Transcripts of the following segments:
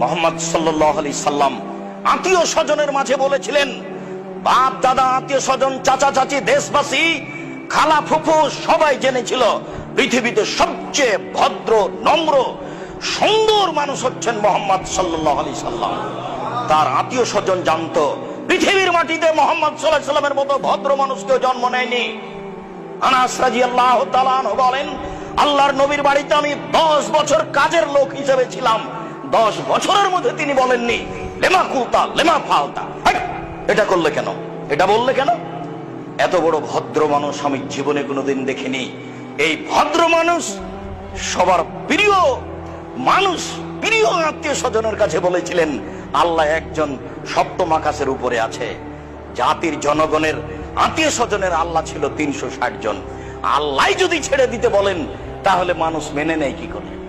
মোহাম্মদ সাল্লাহ আলি সাল্লাম আত্মীয় স্বজনের মাঝে বলেছিলেন, বাপ, দাদা, আত্মীয় স্বজন, চাচা, চাচি, দেশবাসী, খালা, ফুফু, সবাই জেনেছিল পৃথিবীতে সবচেয়ে ভদ্র, নম্র, সুন্দর মানুষ হচ্ছেন মোহাম্মদ সাল্লাহ আলি সাল্লাম। তার আত্মীয় স্বজন জানতো, পৃথিবীর মাটিতে মোহাম্মদ সাল্লাহ সাল্লামের মতো ভদ্র মানুষ কেউ জন্ম নেয়নি। আনাস রাদিয়াল্লাহু আল্লাহ বলেন, আল্লাহর নবীর বাড়িতে আমি দশ বছর কাজের লোক হিসেবে ছিলাম। দশ বছরের মধ্যে তিনি বলেননি, লেমা কুলতা, লেমা ফালতা। এটা করলে কেন? এটা বললে কেন? এত বড় ভদ্র মানুষ আমি জীবনে কোনোদিন দেখিনি। এই ভদ্র মানুষ সবার প্রিয় মানুষ, প্রিয় আত্মীয় স্বজনের কাছে বলেছিলেন, আল্লাহ একজন সপ্তম আকাশের উপরে আছে। জাতির জনগণের আত্মীয় স্বজনের আল্লাহ ছিল তিনশো ষাট জন। আল্লাহ যদি ছেড়ে দিতে বলেন, তাহলে মানুষ মেনে নেয় কি করে?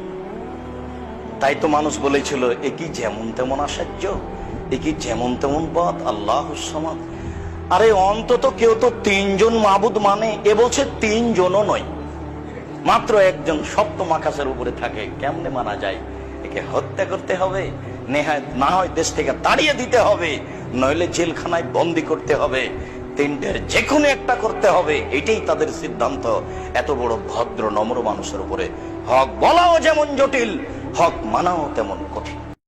তাই তো মানুষ বলেছিল এ কি যেমন তেমন আশ্চর্য এ কি যেমন তেমন পথ আল্লাহ আরে অন্তত কেউ তো তিনজন মাবুদ মানে এ বলছে তিনজনও নয়। মাত্র একজন সপ্তম আকাশের উপরে থাকে, কেমনে মানা যায়? একে হত্যা করতে হবে, নেহায় না হয় দেশ থেকে তাড়িয়ে দিতে হবে, নইলে জেলখানায় বন্দি করতে হবে, তিনটের যে কোনো একটা করতে হবে, এটাই তাদের সিদ্ধান্ত। এত বড় ভদ্র, নম্র মানুষের উপরে হক বলাও যেমন জটিল হক মানাও তেমন কঠিন।